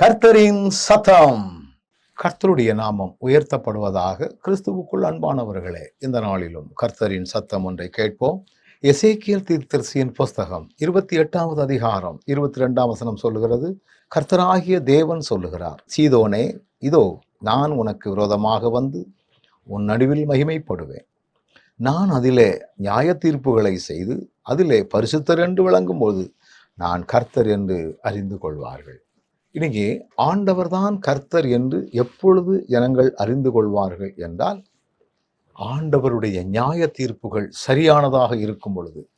கர்த்தரின் சத்தம். கர்த்தருடைய நாமம் உயர்த்தப்படுவதாக கிறிஸ்துவுக்குள் அன்பானவர்களே இந்த நாளிலும் கர்த்தரின் சத்தம் ஒன்றை கேட்போம். எசேக்கியல் தீர்த்தரசியின் புஸ்தகம் இருபத்தி எட்டாவது அதிகாரம் இருபத்தி ரெண்டாம் வசனம் சொல்லுகிறது கர்த்தராகிய தேவன் சொல்லுகிறார் சீதோனே இதோ நான் உனக்கு விரோதமாக வந்து உன் நடுவில் மகிமைப்படுவேன். நான் அதிலே நியாய தீர்ப்புகளை செய்து அதிலே பரிசுத்தர் என்று விளங்கும்போது நான் கர்த்தர் என்று அறிந்து கொள்வார்கள். இன்னைக்கு ஆண்டவர்தான் கர்த்தர் என்று எப்பொழுது ஜனங்கள் அறிந்து கொள்வார்கள் என்றால் ஆண்டவருடைய நியாய தீர்ப்புகள் சரியானதாக இருக்கும் பொழுது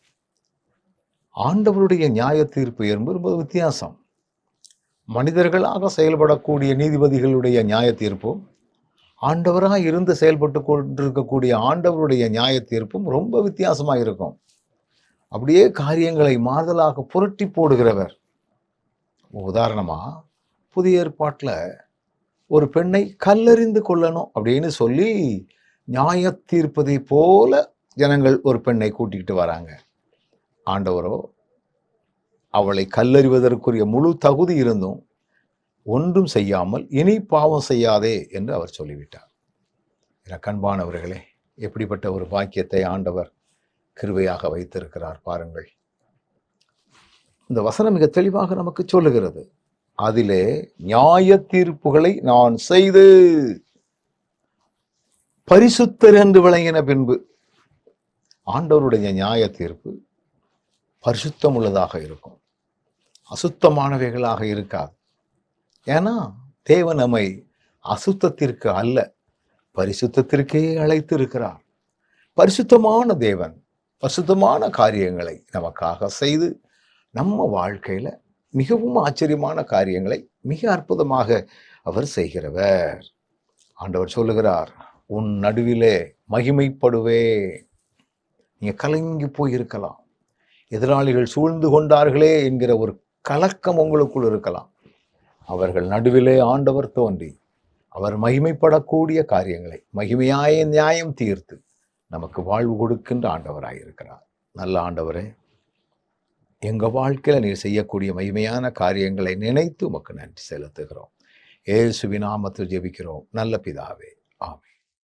ஆண்டவருடைய நியாய தீர்ப்பு என்பது ரொம்ப வித்தியாசம். மனிதர்களாக செயல்படக்கூடிய நீதிபதிகளுடைய நியாய தீர்ப்பும் ஆண்டவராக இருந்து செயல்பட்டு கொண்டிருக்கக்கூடிய ஆண்டவருடைய நியாய தீர்ப்பும் ரொம்ப வித்தியாசமாக இருக்கும். அப்படியே காரியங்களை மாறுதலாக புரட்டி போடுகிறவர். உதாரணமாக புதிய ஏற்பாட்டில் ஒரு பெண்ணை கல்லறிந்து கொள்ளணும் அப்படின்னு சொல்லி நியாய தீர்ப்பதை போல ஜனங்கள் ஒரு பெண்ணை கூட்டிக்கிட்டு வராங்க. ஆண்டவரோ அவளை கல்லறிவதற்குரிய முழு தகுதி இருந்தும் ஒன்றும் செய்யாமல் இனி பாவம் செய்யாதே என்று அவர் சொல்லிவிட்டார். எனக்கு அன்பானவர்களே எப்படிப்பட்ட ஒரு பாக்கியத்தை ஆண்டவர் கிருவையாக வைத்திருக்கிறார் பாருங்கள். இந்த வசனம் மிக தெளிவாக நமக்கு சொல்லுகிறது. அதிலே நியாய தீர்ப்புகளை நான் செய்து. பரிசுத்தர் என்று விளங்கின பின்பு ஆண்டவருடைய நியாய தீர்ப்பு பரிசுத்தம் உள்ளதாக இருக்கும். அசுத்தமானவைகளாக இருக்காது. ஏன்னா தேவன் நம்மை அசுத்தத்திற்கு அல்ல பரிசுத்தத்திற்கே அழைத்து இருக்கிறார் பரிசுத்தமான தேவன் பரிசுத்தமான காரியங்களை நமக்காக செய்து நம்ம வாழ்க்கையில மிகவும் ஆச்சரியமான காரியங்களை மிக அற்புதமாக அவர் செய்கிறவர். ஆண்டவர் சொல்லுகிறார் உன் நடுவிலே மகிமைப்படுவே. நீங்க கலங்கி போயிருக்கலாம். எதிராளிகள் சூழ்ந்து கொண்டார்களே என்கிற ஒரு கலக்கம் உங்களுக்குள் இருக்கலாம். அவர்கள் நடுவிலே ஆண்டவர் தோன்றி அவர் மகிமைப்படக்கூடிய காரியங்களை மகிமையாய நியாயம் தீர்த்து நமக்கு வாழ்வு கொடுக்கின்ற ஆண்டவராக இருக்கிறார் நல்ல ஆண்டவரே எங்கள் வாழ்க்கையில் நீர் செய்யக்கூடிய மகிமையான காரியங்களை நினைத்து உமக்கு நன்றி செலுத்துகிறோம். ஏசுவின் நாமத்தில் ஜெபிக்கிறோம். நல்ல பிதாவே. ஆமே